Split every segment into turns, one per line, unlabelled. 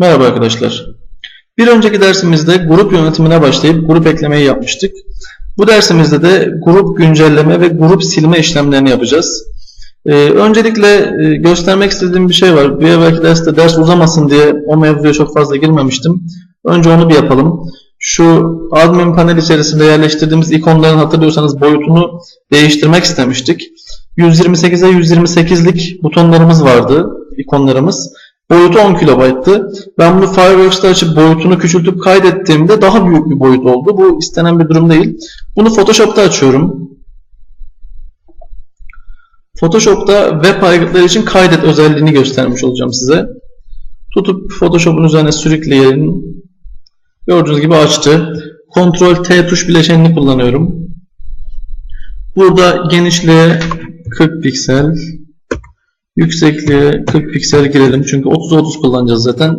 Merhaba arkadaşlar. Bir önceki dersimizde grup yönetimine başlayıp grup eklemeyi yapmıştık. Bu dersimizde de grup güncelleme ve grup silme işlemlerini yapacağız. Ee, öncelikle e, göstermek istediğim bir şey var. Bir evvelki derste ders uzamasın diye o mevzuya çok fazla girmemiştim. Önce onu bir yapalım. Şu admin panel içerisinde yerleştirdiğimiz ikonların hatırlıyorsanız boyutunu değiştirmek istemiştik. 128'e 128'lik butonlarımız vardı, ikonlarımız. Boyutu 10 kilobayttı. Ben bunu Fireworks'ta açıp boyutunu küçültüp kaydettiğimde daha büyük bir boyut oldu. Bu istenen bir durum değil. Bunu Photoshop'ta açıyorum. Photoshop'ta web aygıtları için kaydet özelliğini göstermiş olacağım size. Tutup Photoshop'un üzerine sürükleyelim. Gördüğünüz gibi açtı. Ctrl T tuş bileşenini kullanıyorum. Burada genişliğe 40 piksel, yüksekliğe 40 piksel girelim. Çünkü 30-30 kullanacağız zaten.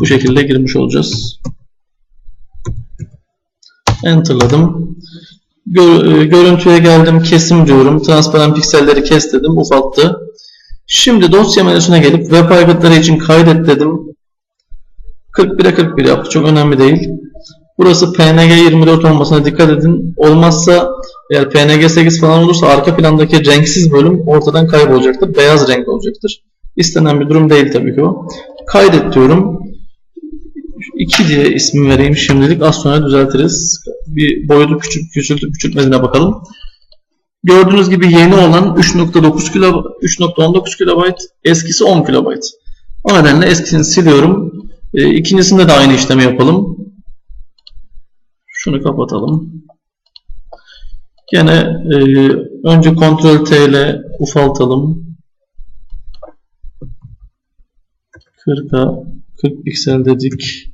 Bu şekilde girmiş olacağız. Enter'ladım. Gör, e, görüntüye geldim. Kesim diyorum. Transparan pikselleri kes dedim. Ufalttı. Şimdi dosya menüsüne gelip web aygıtları için kaydet dedim. 41'e 41 yaptı. Çok önemli değil. Burası PNG 24 olmasına dikkat edin. Olmazsa eğer PNG 8 falan olursa arka plandaki renksiz bölüm ortadan kaybolacaktır. Beyaz renk olacaktır. İstenen bir durum değil tabii ki o. Kaydet diyorum. 2 diye ismi vereyim şimdilik. Az sonra düzeltiriz. Bir boyutu küçük, küçültüp küçültmediğine bakalım. Gördüğünüz gibi yeni olan 3.9 kilo 3.19 KB, eskisi 10 KB. O nedenle eskisini siliyorum. E, ikincisinde de aynı işlemi yapalım. Şunu kapatalım. Gene e, önce Ctrl T ile ufaltalım. 40'a 40 piksel dedik.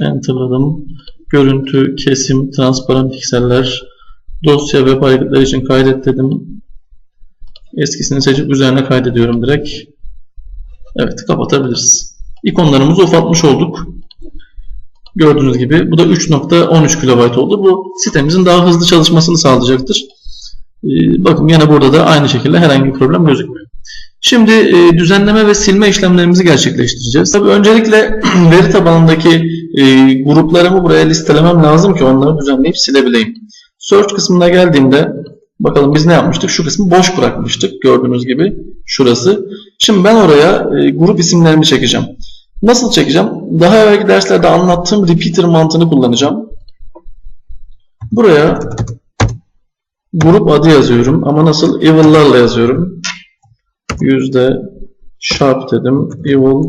Enter'ladım. Görüntü, kesim, transparan pikseller. Dosya web aygıtları için kaydet dedim. Eskisini seçip üzerine kaydediyorum direkt. Evet kapatabiliriz. İkonlarımızı ufaltmış olduk. Gördüğünüz gibi bu da 3.13 KB oldu. Bu sitemizin daha hızlı çalışmasını sağlayacaktır. Ee, bakın yine burada da aynı şekilde herhangi bir problem gözükmüyor. Şimdi e, düzenleme ve silme işlemlerimizi gerçekleştireceğiz. Tabii öncelikle veri tabanındaki e, gruplarımı buraya listelemem lazım ki onları düzenleyip silebileyim. Search kısmına geldiğimde bakalım biz ne yapmıştık? Şu kısmı boş bırakmıştık gördüğünüz gibi şurası. Şimdi ben oraya e, grup isimlerimi çekeceğim. Nasıl çekeceğim? Daha evvelki derslerde anlattığım repeater mantığını kullanacağım. Buraya grup adı yazıyorum ama nasıl? Evil'larla yazıyorum. Yüzde sharp dedim. Evil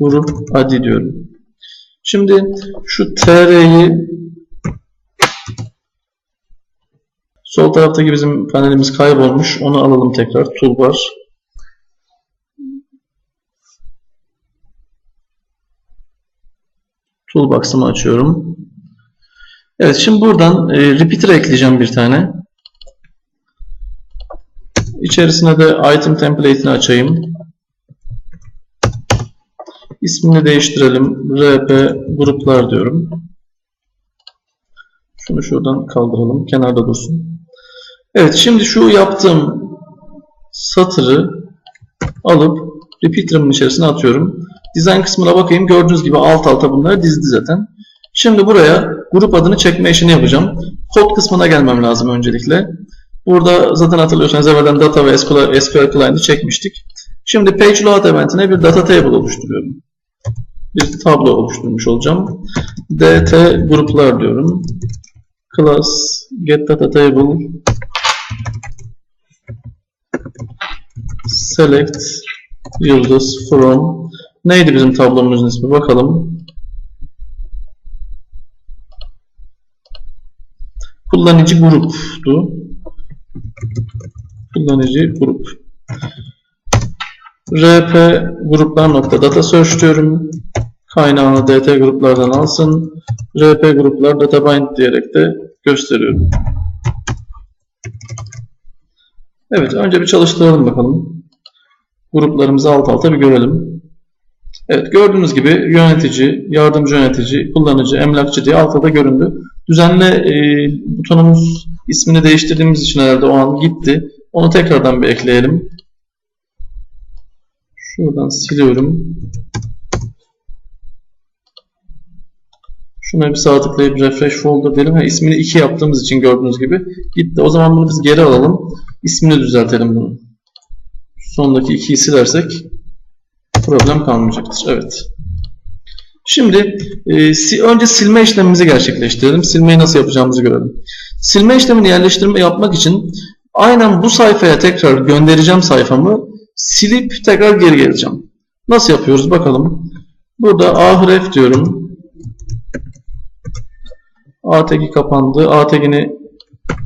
grup adı diyorum. Şimdi şu tr'yi sol taraftaki bizim panelimiz kaybolmuş. Onu alalım tekrar. Toolbar. Toolbox'ımı açıyorum. Evet şimdi buradan e, repeater ekleyeceğim bir tane. İçerisine de item template'ini açayım. İsmini değiştirelim. RP gruplar diyorum. Şunu şuradan kaldıralım. Kenarda dursun. Evet şimdi şu yaptığım satırı alıp repeater'ımın içerisine atıyorum. Design kısmına bakayım. Gördüğünüz gibi alt alta bunları dizdi zaten. Şimdi buraya grup adını çekme işini yapacağım. Kod kısmına gelmem lazım öncelikle. Burada zaten hatırlıyorsanız evvelden data ve SQL, SQL client'ı çekmiştik. Şimdi page load eventine bir data table oluşturuyorum. Bir tablo oluşturmuş olacağım. dt gruplar diyorum. Class get data table select yıldız from Neydi bizim tablomuzun ismi? Bakalım. Kullanıcı gruptu. Kullanıcı grup. rp gruplar nokta data search diyorum. Kaynağını dt gruplardan alsın. rp gruplar data bind diyerek de gösteriyorum. Evet önce bir çalıştıralım bakalım. Gruplarımızı alt alta bir görelim. Evet gördüğünüz gibi yönetici, yardımcı yönetici, kullanıcı, emlakçı diye altta göründü. Düzenle e, butonumuz ismini değiştirdiğimiz için herhalde o an gitti. Onu tekrardan bir ekleyelim. Şuradan siliyorum. Şuna bir sağ tıklayıp refresh folder diyelim. Ha, ismini 2 yaptığımız için gördüğünüz gibi gitti. O zaman bunu biz geri alalım. İsmini düzeltelim bunu. Sondaki 2'yi silersek problem kalmayacaktır. Evet. Şimdi e, önce silme işlemimizi gerçekleştirelim. Silmeyi nasıl yapacağımızı görelim. Silme işlemini yerleştirme yapmak için aynen bu sayfaya tekrar göndereceğim sayfamı silip tekrar geri geleceğim. Nasıl yapıyoruz bakalım. Burada ahref diyorum. A tagi kapandı. A tagini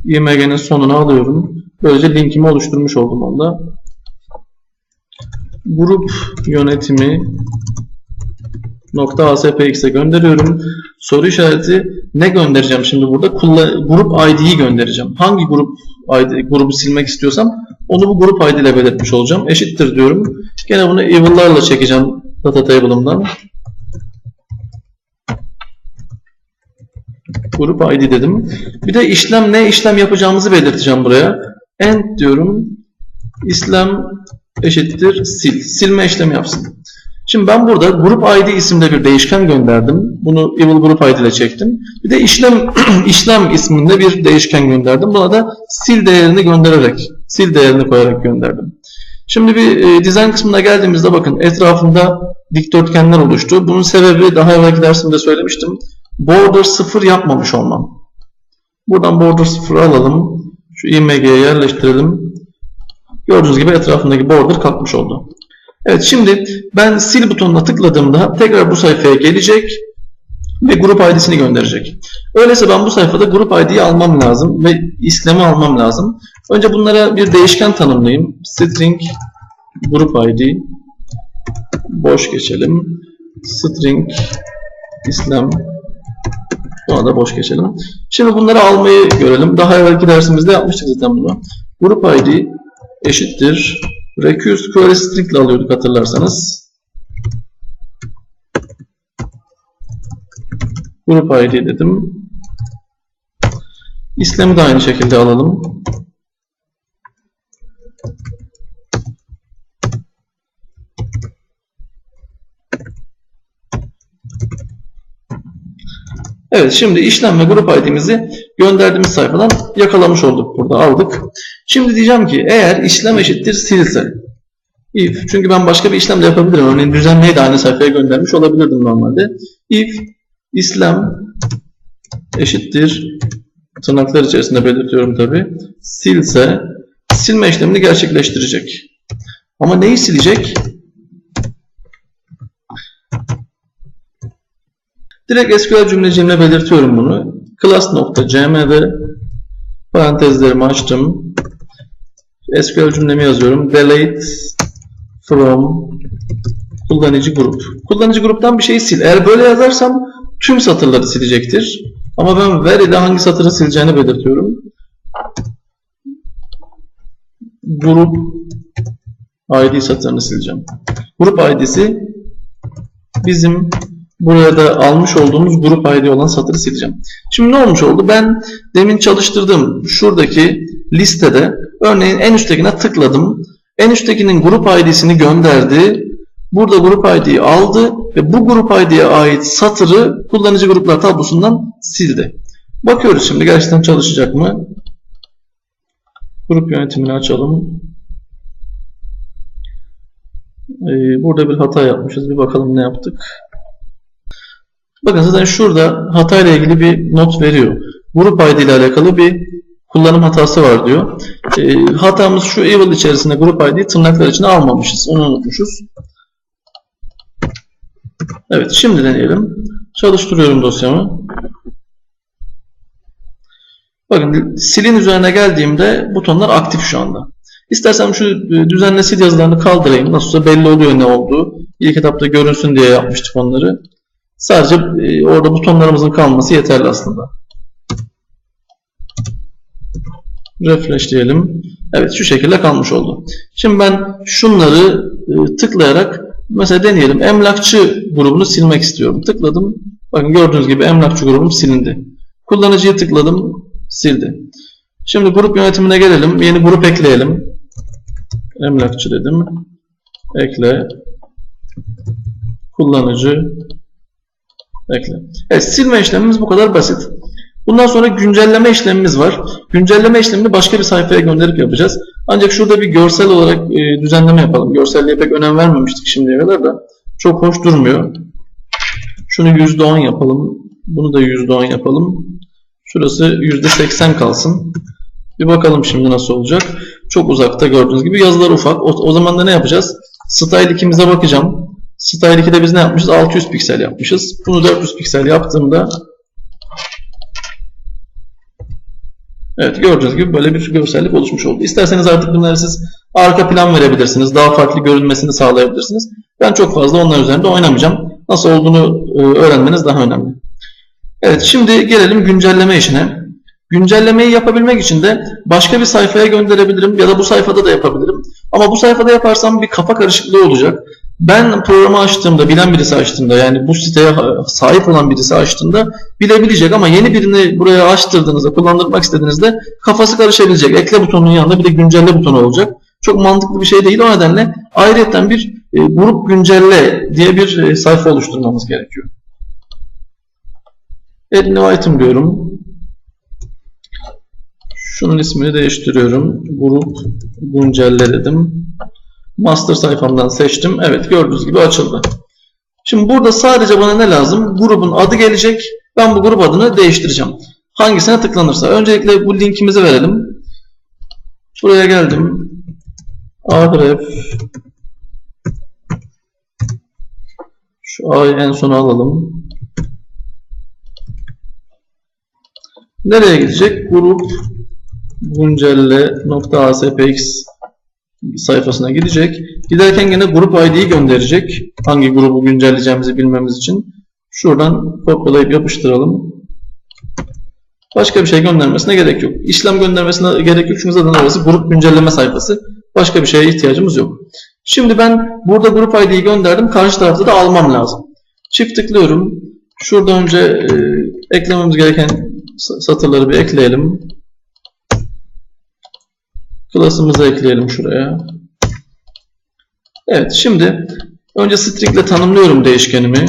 IMG'nin sonuna alıyorum. Böylece linkimi oluşturmuş oldum onda. Grup yönetimi nokta aspx'e gönderiyorum. Soru işareti ne göndereceğim şimdi burada? Kullan grup ID'yi göndereceğim. Hangi grup ID, grubu silmek istiyorsam onu bu grup ID ile belirtmiş olacağım. Eşittir diyorum. Gene bunu evil'larla çekeceğim data table'ımdan. Grup ID dedim. Bir de işlem ne işlem yapacağımızı belirteceğim buraya. End diyorum. İşlem eşittir sil. Silme işlemi yapsın. Şimdi ben burada grup ID isimde bir değişken gönderdim. Bunu evil grup ID ile çektim. Bir de işlem işlem isminde bir değişken gönderdim. Buna da sil değerini göndererek, sil değerini koyarak gönderdim. Şimdi bir e, dizayn kısmına geldiğimizde bakın etrafında dikdörtgenler oluştu. Bunun sebebi daha evvelki dersimde söylemiştim. Border 0 yapmamış olmam. Buradan border 0 alalım. Şu img'ye yerleştirelim. Gördüğünüz gibi etrafındaki border kalkmış oldu. Evet şimdi ben sil butonuna tıkladığımda tekrar bu sayfaya gelecek ve grup ID'sini gönderecek. Öyleyse ben bu sayfada grup ID'yi almam lazım ve işlemi almam lazım. Önce bunlara bir değişken tanımlayayım. String grup ID boş geçelim. String işlem buna da boş geçelim. Şimdi bunları almayı görelim. Daha evvelki dersimizde yapmıştık zaten bunu. Grup ID eşittir Recurse query string ile alıyorduk hatırlarsanız. Grup ID dedim. İşlemi de aynı şekilde alalım. Evet şimdi işlem ve grup ID'mizi gönderdiğimiz sayfadan yakalamış olduk burada aldık. Şimdi diyeceğim ki eğer işlem eşittir silse if çünkü ben başka bir işlem de yapabilirim. Örneğin düzenleyi de aynı sayfaya göndermiş olabilirdim normalde. If işlem eşittir tırnaklar içerisinde belirtiyorum tabi silse silme işlemini gerçekleştirecek. Ama neyi silecek? Direkt SQL cümleciğimle belirtiyorum bunu. Class.cm'de parantezlerimi açtım. SQL cümlemi yazıyorum. Delete from kullanıcı grup. Kullanıcı gruptan bir şeyi sil. Eğer böyle yazarsam tüm satırları silecektir. Ama ben ver ile hangi satırı sileceğini belirtiyorum. Grup ID satırını sileceğim. Grup ID'si bizim Buraya da almış olduğumuz grup ID olan satırı sileceğim. Şimdi ne olmuş oldu? Ben demin çalıştırdığım şuradaki listede örneğin en üsttekine tıkladım. En üsttekinin grup ID'sini gönderdi. Burada grup ID'yi aldı ve bu grup ID'ye ait satırı kullanıcı gruplar tablosundan sildi. Bakıyoruz şimdi gerçekten çalışacak mı? Grup yönetimini açalım. Ee, burada bir hata yapmışız. Bir bakalım ne yaptık. Bakın zaten şurada hata ile ilgili bir not veriyor. Grup ID ile alakalı bir kullanım hatası var diyor. E, hatamız şu evil içerisinde grup ID tırnaklar içine almamışız. Onu unutmuşuz. Evet şimdi deneyelim. Çalıştırıyorum dosyamı. Bakın silin üzerine geldiğimde butonlar aktif şu anda. İstersem şu e, düzenle sil yazılarını kaldırayım. Nasılsa belli oluyor ne olduğu. İlk etapta görünsün diye yapmıştık onları. Sadece e, orada butonlarımızın kalması yeterli aslında. Refresh diyelim. Evet şu şekilde kalmış oldu. Şimdi ben şunları e, tıklayarak mesela deneyelim. Emlakçı grubunu silmek istiyorum. Tıkladım. Bakın gördüğünüz gibi emlakçı grubum silindi. Kullanıcıya tıkladım. Sildi. Şimdi grup yönetimine gelelim. Yeni grup ekleyelim. Emlakçı dedim. ekle kullanıcı ekle. Evet silme işlemimiz bu kadar basit. Bundan sonra güncelleme işlemimiz var. Güncelleme işlemini başka bir sayfaya gönderip yapacağız. Ancak şurada bir görsel olarak e, düzenleme yapalım. Görselliğe pek önem vermemiştik şimdiye kadar da. Çok hoş durmuyor. Şunu %10 yapalım. Bunu da %10 yapalım. Şurası %80 kalsın. Bir bakalım şimdi nasıl olacak. Çok uzakta gördüğünüz gibi yazılar ufak. O, o zaman da ne yapacağız? Style 2'mize bakacağım. Style 2'de biz ne yapmışız? 600 piksel yapmışız. Bunu 400 piksel yaptığımda Evet gördüğünüz gibi böyle bir görsellik oluşmuş oldu. İsterseniz artık bunları siz arka plan verebilirsiniz. Daha farklı görünmesini sağlayabilirsiniz. Ben çok fazla onlar üzerinde oynamayacağım. Nasıl olduğunu e, öğrenmeniz daha önemli. Evet şimdi gelelim güncelleme işine. Güncellemeyi yapabilmek için de başka bir sayfaya gönderebilirim ya da bu sayfada da yapabilirim. Ama bu sayfada yaparsam bir kafa karışıklığı olacak. Ben programı açtığımda, bilen birisi açtığında yani bu siteye sahip olan birisi açtığında bilebilecek ama yeni birini buraya açtırdığınızda, kullandırmak istediğinizde kafası karışabilecek. Ekle butonunun yanında bir de güncelle butonu olacak. Çok mantıklı bir şey değil. O nedenle ayrıca bir e, grup güncelle diye bir e, sayfa oluşturmamız gerekiyor. Add new item diyorum. Şunun ismini değiştiriyorum. Grup güncelle dedim. Master sayfamdan seçtim. Evet gördüğünüz gibi açıldı. Şimdi burada sadece bana ne lazım? Grubun adı gelecek. Ben bu grup adını değiştireceğim. Hangisine tıklanırsa. Öncelikle bu linkimizi verelim. Buraya geldim. Ahref Şu A'yı en sona alalım. Nereye gidecek? Grup güncelle.aspx sayfasına gidecek. Giderken yine grup ID'yi gönderecek. Hangi grubu güncelleyeceğimizi bilmemiz için. Şuradan kopyalayıp yapıştıralım. Başka bir şey göndermesine gerek yok. İşlem göndermesine gerek yok çünkü zaten orası grup güncelleme sayfası. Başka bir şeye ihtiyacımız yok. Şimdi ben burada grup ID'yi gönderdim. Karşı tarafta da almam lazım. Çift tıklıyorum. Şurada önce e, eklememiz gereken satırları bir ekleyelim. Class'ımızı ekleyelim şuraya. Evet şimdi önce string tanımlıyorum değişkenimi.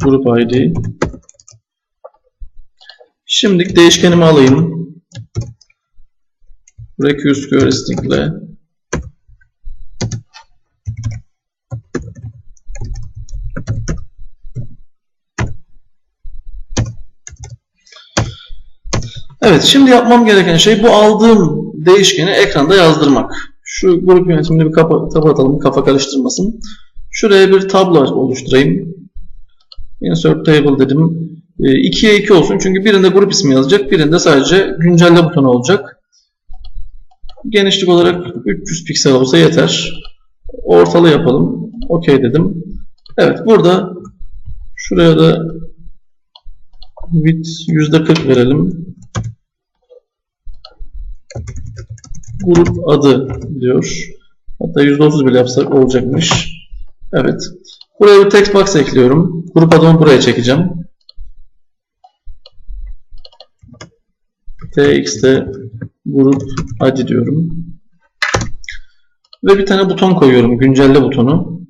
Grup ID. Şimdi değişkenimi alayım. Recurse query string Evet şimdi yapmam gereken şey bu aldığım değişkeni ekranda yazdırmak. Şu grup yönetimini bir kapa kapatalım kafa karıştırmasın. Şuraya bir tablo oluşturayım. Insert table dedim. 2'ye 2 olsun çünkü birinde grup ismi yazacak birinde sadece güncelle butonu olacak. Genişlik olarak 300 piksel olsa yeter. Ortalı yapalım. OK dedim. Evet burada şuraya da width %40 verelim. Grup adı diyor. Hatta %30 bile yapsak olacakmış. Evet. Buraya bir text box ekliyorum. Grup adımı buraya çekeceğim. tx'te grup adı diyorum. Ve bir tane buton koyuyorum. Güncelle butonu.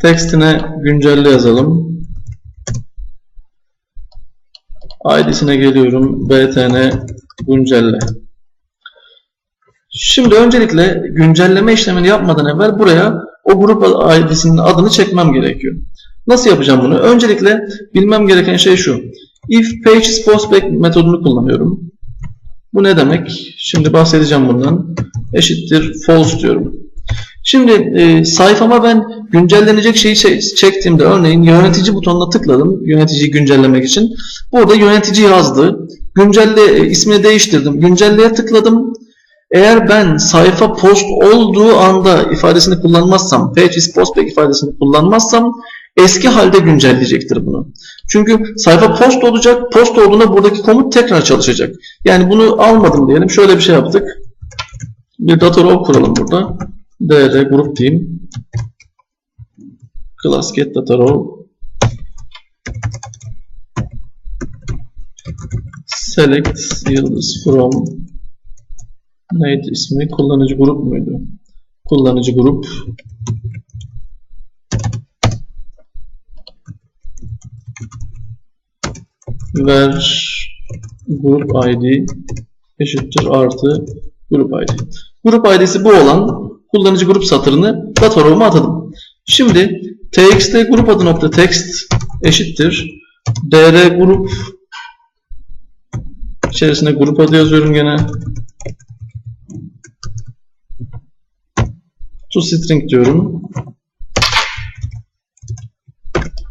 Textine güncelle yazalım. ID'sine geliyorum. btn güncelle. Şimdi öncelikle güncelleme işlemini yapmadan evvel buraya o grup ID'sinin adını çekmem gerekiyor. Nasıl yapacağım bunu? Öncelikle bilmem gereken şey şu. If page is postback metodunu kullanıyorum. Bu ne demek? Şimdi bahsedeceğim bundan. Eşittir false diyorum. Şimdi e, sayfama ben güncellenecek şeyi çektiğimde örneğin yönetici butonuna tıkladım. Yöneticiyi güncellemek için. Burada yönetici yazdı. Güncelle e, ismini değiştirdim. Güncelleye tıkladım. Eğer ben sayfa post olduğu anda ifadesini kullanmazsam, page is postback ifadesini kullanmazsam eski halde güncelleyecektir bunu. Çünkü sayfa post olacak, post olduğunda buradaki komut tekrar çalışacak. Yani bunu almadım diyelim. Şöyle bir şey yaptık. Bir data row kuralım burada. dr grup diyeyim. Class get data row. Select yıldız from Neydi ismi? Kullanıcı grup muydu? Kullanıcı grup ver grup id eşittir artı grup id. Grup id'si bu olan kullanıcı grup satırını platform'a atadım. Şimdi txt grup adı nokta text eşittir dr grup içerisine grup adı yazıyorum gene to string diyorum.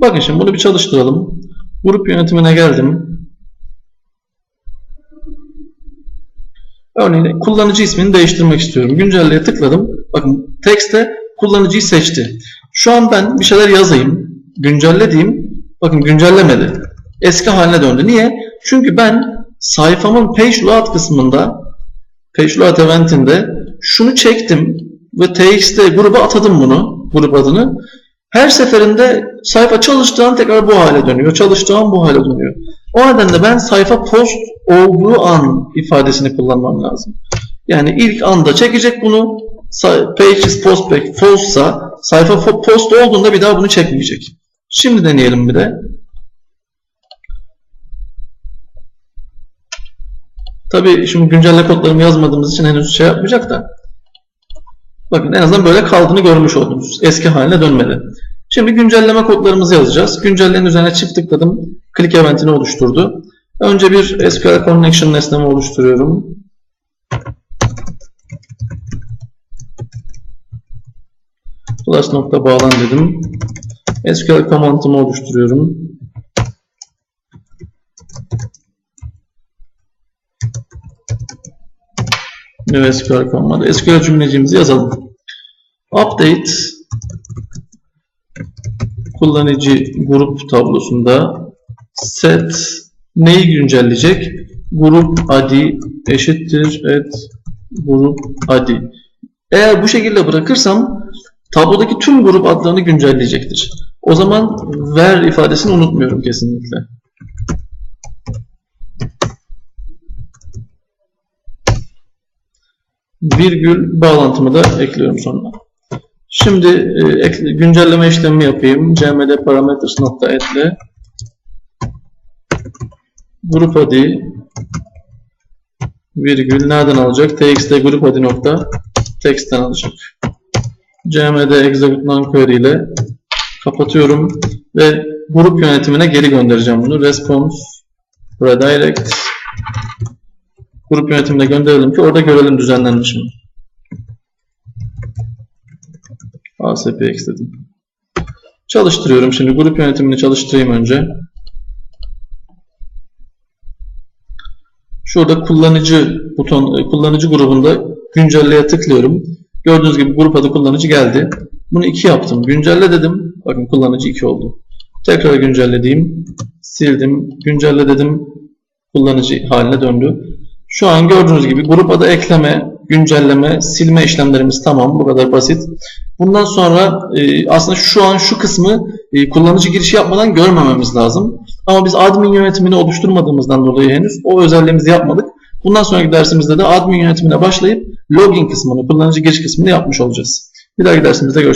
Bakın şimdi bunu bir çalıştıralım. Grup yönetimine geldim. Örneğin kullanıcı ismini değiştirmek istiyorum. Güncelleye tıkladım. Bakın text'te kullanıcıyı seçti. Şu an ben bir şeyler yazayım. Güncelle diyeyim. Bakın güncellemedi. Eski haline döndü. Niye? Çünkü ben sayfamın page load kısmında page load eventinde şunu çektim ve txt gruba atadım bunu. Grup adını. Her seferinde sayfa çalıştığı an tekrar bu hale dönüyor. Çalıştığı an bu hale dönüyor. O nedenle ben sayfa post olduğu an ifadesini kullanmam lazım. Yani ilk anda çekecek bunu. Page is post page false'sa sayfa post olduğunda bir daha bunu çekmeyecek. Şimdi deneyelim bir de. Tabii şimdi güncelle kodlarımı yazmadığımız için henüz şey yapmayacak da. Bakın en azından böyle kaldığını görmüş oldunuz. Eski haline dönmedi. Şimdi güncelleme kodlarımızı yazacağız. Güncellerin üzerine çift tıkladım. Click eventini oluşturdu. Önce bir SQL connection nesnemi oluşturuyorum. Plus nokta bağlan dedim. SQL command'ımı oluşturuyorum. New SQL command. SQL cümleciğimizi yazalım. Update kullanıcı grup tablosunda set neyi güncelleyecek? Grup adi eşittir et grup adi. Eğer bu şekilde bırakırsam tablodaki tüm grup adlarını güncelleyecektir. O zaman ver ifadesini unutmuyorum kesinlikle. Virgül bağlantımı da ekliyorum sonra. Şimdi e, güncelleme işlemi yapayım. cmd parameters nokta grup adi virgül nereden alacak? txt grup adi nokta text'ten alacak. cmd execute non ile kapatıyorum ve grup yönetimine geri göndereceğim bunu. Response redirect grup yönetimine gönderelim ki orada görelim düzenlenmiş mi. ASPX dedim. Çalıştırıyorum. Şimdi grup yönetimini çalıştırayım önce. Şurada kullanıcı buton, kullanıcı grubunda güncelleye tıklıyorum. Gördüğünüz gibi grup adı kullanıcı geldi. Bunu 2 yaptım. Güncelle dedim. Bakın kullanıcı 2 oldu. Tekrar güncellediğim. Sildim. Güncelle dedim. Kullanıcı haline döndü. Şu an gördüğünüz gibi grup adı ekleme, güncelleme, silme işlemlerimiz tamam. Bu kadar basit. Bundan sonra e, aslında şu an şu kısmı e, kullanıcı girişi yapmadan görmememiz lazım. Ama biz admin yönetimini oluşturmadığımızdan dolayı henüz o özelliğimizi yapmadık. Bundan sonraki dersimizde de admin yönetimine başlayıp login kısmını, kullanıcı giriş kısmını yapmış olacağız. Bir dahaki dersimizde görüşürüz.